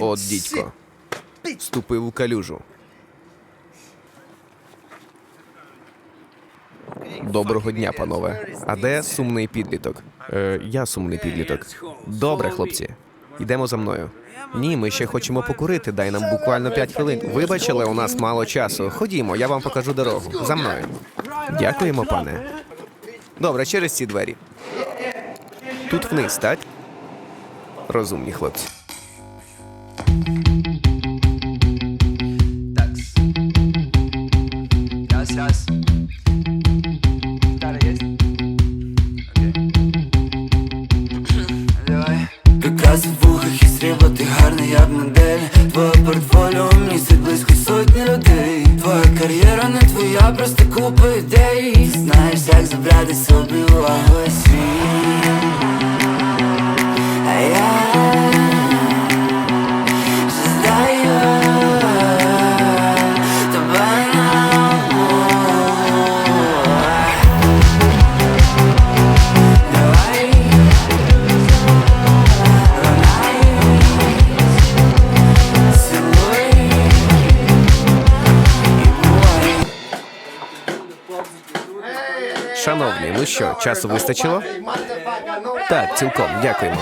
От дідько. Ступив у калюжу. Доброго дня, панове. А де сумний підліток? Е, я сумний підліток. Добре, хлопці. Йдемо за мною. Ні, ми ще хочемо покурити. Дай нам буквально 5 хвилин. Вибач, але у нас мало часу. Ходімо, я вам покажу дорогу. За мною. Дякуємо, пане. Добре, через ці двері. Тут вниз, так? Розумні хлопці. Такс. Раз, раз. Гитара есть? Ти гарний як модель Твоє портфоліо містить близько сотні людей Твоя кар'єра не твоя, просто купа ідей Знаєш, як забрати собі увагу Шановні, ну що, часу вистачило? Так, цілком, дякуємо.